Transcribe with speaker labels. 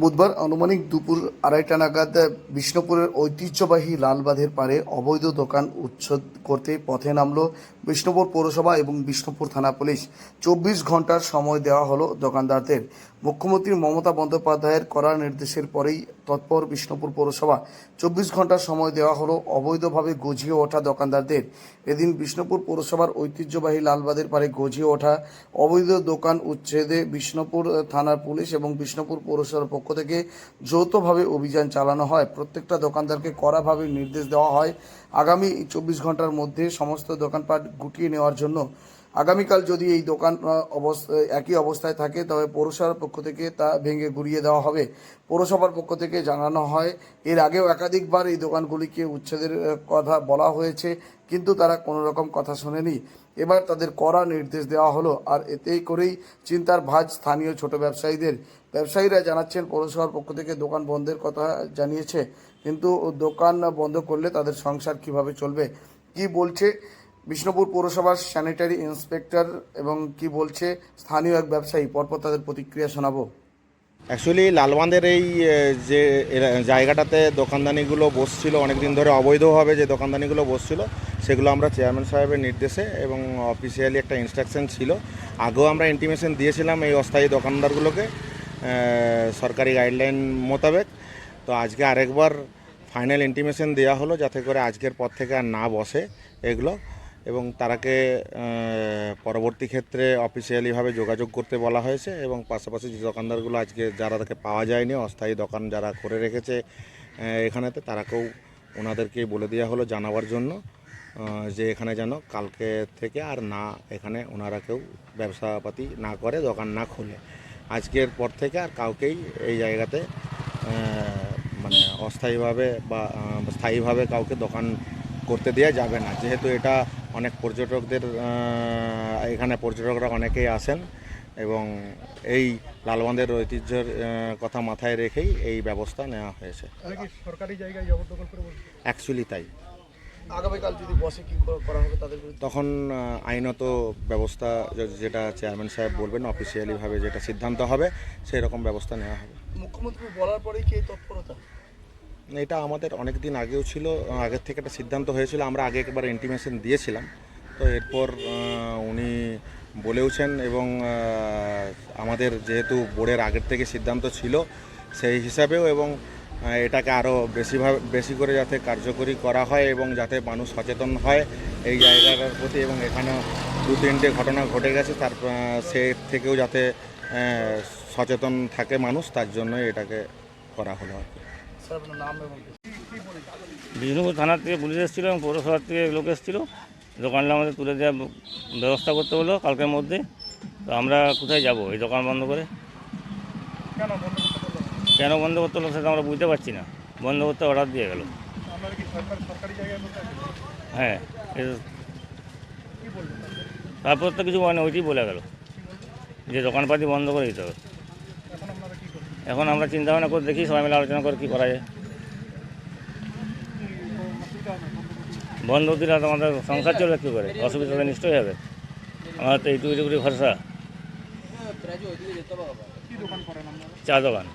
Speaker 1: বুধবার আনুমানিক দুপুর আড়াইটা নাগাদ বিষ্ণুপুরের ঐতিহ্যবাহী লালবাঁধের পারে অবৈধ দোকান উচ্ছেদ করতে পথে নামল বিষ্ণুপুর পৌরসভা এবং বিষ্ণুপুর থানা পুলিশ। চব্বিশ ঘণ্টার সময় দেওয়া হলো দোকানদারদের। মুখ্যমন্ত্রী মমতা বন্দ্যোপাধ্যায়ের করার নির্দেশের পরেই তৎপর বিষ্ণুপুর পৌরসভা চব্বিশ ঘণ্টার সময় দেওয়া হলো অবৈধভাবে গজিয়ে ওঠা দোকানদারদের। এদিন বিষ্ণুপুর পৌরসভার ঐতিহ্যবাহী লালবাদের পারে গজিয়ে ওঠা অবৈধ দোকান উচ্ছেদে বিষ্ণুপুর থানার পুলিশ এবং বিষ্ণুপুর পৌরসভার পক্ষ থেকে যৌথভাবে অভিযান চালানো হয়। প্রত্যেকটা দোকানদারকে কড়াভাবে নির্দেশ দেওয়া হয়। আগামী চব্বিশ ঘণ্টার মধ্যে সমস্ত দোকানপাট গুটিয়ে নেওয়ার জন্য আগামীকাল যদি এই দোকান একই অবস্থায় থাকে, তবে পৌরসভার পক্ষ থেকে তা ভেঙে গুড়িয়ে দেওয়া হবে। পৌরসভার পক্ষ থেকে জানানো হয়, এর আগেও একাধিকবার এই দোকানগুলিকে উচ্ছেদের কথা বলা হয়েছে, কিন্তু তারা কোনো রকম কথা শোনেনি। এবার তাদের কড়া নির্দেশ দেওয়া হলো, আর এতেই করেই চিন্তার ভাঁজ স্থানীয় ছোট ব্যবসায়ীদের। ব্যবসায়ীরা জানাচ্ছেন, পৌরসভার পক্ষ থেকে দোকান বন্ধের কথা জানিয়েছে, কিন্তু দোকান বন্ধ করলে তাদের সংসার কীভাবে চলবে? কি বলছে বিষ্ণুপুর পৌরসভার স্যানিটারি ইন্সপেক্টর এবং কি বলছে, স্থানীয় এক ব্যবসায়ী। পরপর তাদের প্রতিক্রিয়া শোনাবো।
Speaker 2: অ্যাকচুয়ালি লালবাঁধের এই যে জায়গাটাতে দোকানদানিগুলো বসছিল, অনেকদিন ধরে অবৈধভাবে যে দোকানদানিগুলো বসছিল, সেগুলো আমরা চেয়ারম্যান সাহেবের নির্দেশে এবং অফিসিয়ালি একটা ইনস্ট্রাকশন ছিল। আগেও আমরা ইন্টিমেশন দিয়েছিলাম এই অস্থায়ী দোকানদারগুলোকে সরকারি গাইডলাইন মোতাবেক। তো আজকে আরেকবার ফাইনাল ইন্টিমেশন দেওয়া হলো, যাতে করে আজকের পর থেকে আর না বসে এগুলো। এবং তারাকে পরবর্তী ক্ষেত্রে অফিসিয়ালিভাবে যোগাযোগ করতে বলা হয়েছে এবং পাশাপাশি যে দোকানদারগুলো আজকে যারা তাকে পাওয়া যায়নি, অস্থায়ী দোকান যারা করে রেখেছে এখানেতে তারাকেও ওনাদেরকে বলে দেওয়া হলো জানাবার জন্য যে এখানে যেন কালকে থেকে আর না, এখানে ওনারা কেউ ব্যবসাপাতি না করে, দোকান না খোলে। আজকের পর থেকে আর কাউকেই এই জায়গাতে মানে অস্থায়ীভাবে বা স্থায়ীভাবে কাউকে দোকান করতে দেওয়া যাবে না। যেহেতু এটা অনেক পর্যটকদের এখানে পর্যটকরা অনেকেই আসেন এবং এই লালবাঁধের ঐতিহ্যের কথা মাথায় রেখেই এই ব্যবস্থা নেওয়া হয়েছে।
Speaker 3: সরকারি জায়গায়
Speaker 2: অ্যাকচুয়ালি তাই।
Speaker 1: আগামীকাল যদি বসে কি করা হবে তাদের
Speaker 2: তখন আইনত ব্যবস্থা যেটা চেয়ারম্যান সাহেব বলবেন অফিসিয়ালিভাবে যেটা সিদ্ধান্ত হবে সেই রকম ব্যবস্থা নেওয়া হবে।
Speaker 1: মুখ্যমন্ত্রী বলার পরেই কি তৎপরতা?
Speaker 2: এটা আমাদের অনেক দিন আগেও ছিল আগের থেকে একটা সিদ্ধান্ত হয়েছিল, আমরা আগে একবার ইন্টিমেশন দিয়েছিলাম। তো এরপর উনি বলেওছেন এবং আমাদের যেহেতু বোর্ডের আগের থেকে সিদ্ধান্ত ছিল সেই হিসাবেও এবং এটাকে আরও বেশিভাবে বেশি করে যাতে কার্যকরী করা হয় এবং যাতে মানুষ সচেতন হয় এই জায়গাটার প্রতি এবং এখানে দু, তিনটে ঘটনা ঘটে গেছে, তার সে থেকেও যাতে সচেতন থাকে মানুষ, তার জন্যই এটাকে করা হলো আর কি।
Speaker 4: বিষ্ণুপুর থানার থেকে পুলিশ এসেছিল এবং পৌরসভার থেকে লোক এসেছিল। দোকানটা আমাদের তুলে দেওয়ার ব্যবস্থা করতে হলো কালকের মধ্যে। তো আমরা কোথায় যাব? এই দোকান বন্ধ করে।
Speaker 3: কেন বন্ধ করতে
Speaker 4: হলো সেটা আমরা বুঝতে পারছি না। বন্ধ করতে অর্ডার দিয়ে গেল? হ্যাঁ তারপর? তো কিছু মানে ওইটি বলে গেল। যে দোকানপাতি বন্ধ করে দিতে হবে
Speaker 3: এখন আপনারা কি করবেন
Speaker 4: এখন আমরা চিন্তা ভাবনা করে দেখি, সবাই মিলে আলোচনা করে কী করা যায়।
Speaker 3: বন্ধ
Speaker 4: দিলে আমাদের সংসার চলবে কী করে? অসুবিধা তো নিশ্চয়ই হবে। আমার তো এইটুকু এইটুকুরি ভরসা। চা দোকান।